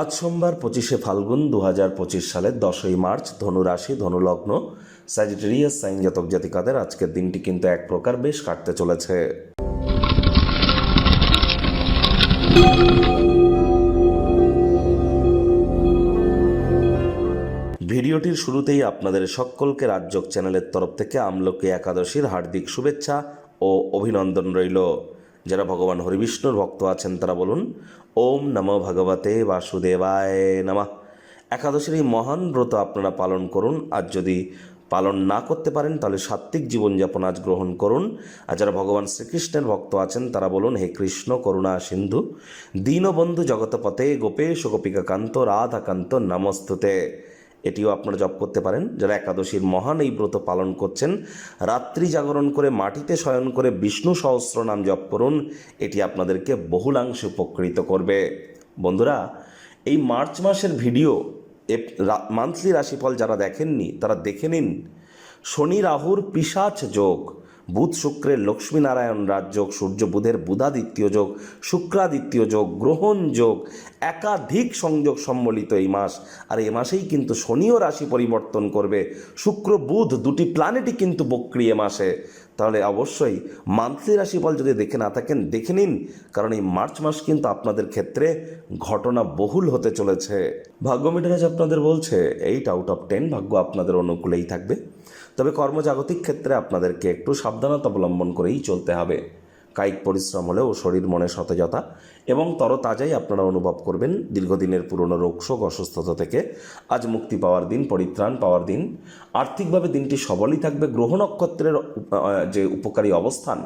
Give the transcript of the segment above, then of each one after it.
আজ সোমবার পঁচিশে ফাল্গুন দু হাজার পঁচিশ সালের দশই মার্চ, ধনুরাশি, ধনুলগ্ন স্যাজিটেরিয়াস সাইন জাতক জাতিকাদের আজকের দিনটি কিন্তু এক প্রকার বেশ কাটতে চলেছে। ভিডিওটির শুরুতেই আপনাদের সকলকে রাজ্যক চ্যানেলের তরফ থেকে আমলকি একাদশীর হার্দিক শুভেচ্ছা ও অভিনন্দন রইল। যারা ভগবান হরিবিষ্ণুর ভক্ত আছেন তারা বলুন, ওম নম ভগবতে বাসুদেবায় নমঃ। একাদশীর এই মহান ব্রত আপনারা পালন করুন, আর যদি পালন না করতে পারেন, তাহলে সাত্ত্বিক জীবনযাপন আজ গ্রহণ করুন। আর যারা ভগবান শ্রীকৃষ্ণের ভক্ত আছেন, তারা বলুন, হে কৃষ্ণ, করুণা সিন্ধু, দীনবন্ধু জগতপথে গোপেশ গোপিকাকান্ত, রাধাকান্ত, নমস্তুতে। এটিও আপনারা জপ করতে পারেন। যারা একাদশীর মহান এই ব্রত পালন করছেন, রাত্রি জাগরণ করে মাটিতে শয়ন করে বিষ্ণু সহস্র নাম জপ করুন, এটি আপনাদেরকে বহুলাংশে উপকৃত করবে। বন্ধুরা, এই মার্চ মাসের ভিডিও মান্থলি রাশিফল যারা দেখেননি, তারা দেখে নিন, শনি রাহুর পিসাচ যোগ। বুধ শুক্রের লক্ষ্মীনারায়ণ রাজযোগ, সূর্য বুধের বুধাদিত্য যোগ, শুক্রাদিত্য যোগ, গ্রহণ যোগ, একাধিক সংযোগ সম্বলিত এই মাস। আর এই মাসেই কিন্তু শনিও রাশি পরিবর্তন করবে। শুক্র, বুধ দুটি প্ল্যানেটই কিন্তু বক্রি এ মাসে। তাহলে অবশ্যই মান্থলি রাশিফল যদি দেখে না থাকেন, দেখে নিন। কারণ এই মার্চ মাস কিন্তু আপনাদের ক্ষেত্রে ঘটনা বহুল হতে চলেছে। ভাগ্য মিটারাজ আপনাদের বলছে এইট আউট অফ টেন ভাগ্য আপনাদের অনুকূলেই থাকবে। তবে কর্মজাগতিক ক্ষেত্রে আপনাদেরকে একটু সাবধানতা অবলম্বন করেই চলতে হবে। কায়িক পরিশ্রম হলেও শরীর মনে সতেজতা এবং তরতাজাই আপনারা অনুভব করবেন দীর্ঘদিনের পুরনো রোগশোক অসুস্থতা থেকে। আজ মুক্তি পাওয়ার দিন, পরিত্রাণ পাওয়ার দিন। আর্থিকভাবে দিনটি সবলই থাকবে। গ্রহ নক্ষত্রের যে উপকারী অবস্থান,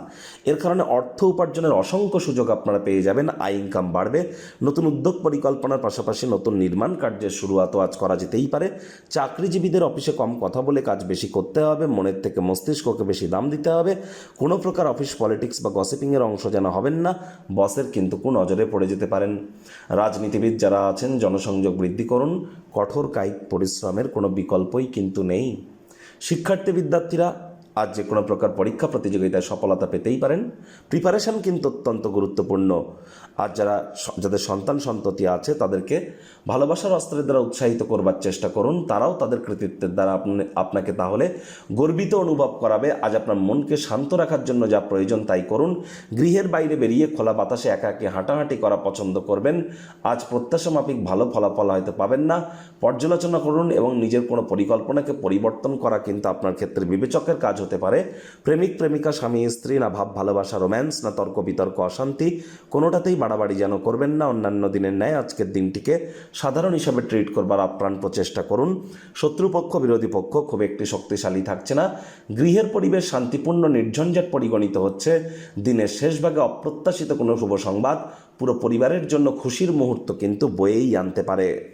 এর কারণে অর্থ উপার্জনের অসংখ্য সুযোগ আপনারা পেয়ে যাবেন। আয় ইনকাম বাড়বে। নতুন উদ্যোগ পরিকল্পনার পাশাপাশি নতুন নির্মাণ কার্যের শুরুয়াতও আজ করা যেতেই পারে। চাকরিজীবীদের অফিসে কম কথা বলে কাজ বেশি করতে হবে। মনের থেকে মস্তিষ্ককে বেশি দাম দিতে হবে। কোনো প্রকার অফিস পলিটিক্স বা গসিপিংয়ের অংশ যেন হবেন না। বসের কিন্তু কোন নজরে পড়ে যেতে পারেন। রাজনীতিবিদ যারা আছেন, জনসংযোগ বৃদ্ধি করুন, কঠোর কায়িক পরিশ্রমের কোনো বিকল্পই কিন্তু নেই। শিক্ষার্থী বিদ্যার্থীরা আজ যে কোনো প্রকার পরীক্ষা প্রতিযোগিতায় সফলতা পেতেই পারেন। প্রিপারেশন কিন্তু অত্যন্ত গুরুত্বপূর্ণ। আর যারা যাদের সন্তান সন্ততি আছে, তাদেরকে ভালোবাসার অস্ত্রের দ্বারা উৎসাহিত করবার চেষ্টা করুন। তারাও তাদের কৃতিত্বের দ্বারা আপনি, আপনাকে তাহলে গর্বিত অনুভব করাবে। আজ আপনার মনকে শান্ত রাখার জন্য যা প্রয়োজন তাই করুন। গৃহের বাইরে বেরিয়ে খোলা বাতাসে একা একে হাঁটাহাঁটি করা পছন্দ করবেন। আজ প্রত্যাশা মাফিক ভালো ফলাফল হয়তো পাবেন না। পর্যালোচনা করুন এবং নিজের কোনো পরিকল্পনাকে পরিবর্তন করা কিন্তু আপনার ক্ষেত্রে বিবেচকের কাজ হতে পারে। প্রেমিক, প্রেমিকা, স্বামী, স্ত্রী, না ভাব, ভালোবাসা, রোম্যান্স, না তর্ক, বিতর্ক, অশান্তি, কোনোটাতেই বাড়াবাড়ি যেন করবেন না। অন্যান্য দিনের ন্যায় আজকের দিনটিকে সাধারণ হিসাবে ট্রিট করবার আপ্রাণ প্রচেষ্টা করুন। শত্রুপক্ষ, বিরোধী পক্ষ খুব একটি শক্তিশালী থাকছে না। গৃহের পরিবেশ শান্তিপূর্ণ, নির্ঝঞ্ঝাট পরিগণিত হচ্ছে। দিনের শেষ ভাগে অপ্রত্যাশিত কোনো শুভ সংবাদ পুরো পরিবারের জন্য খুশির মুহূর্ত কিন্তু বয়েই আনতে পারে।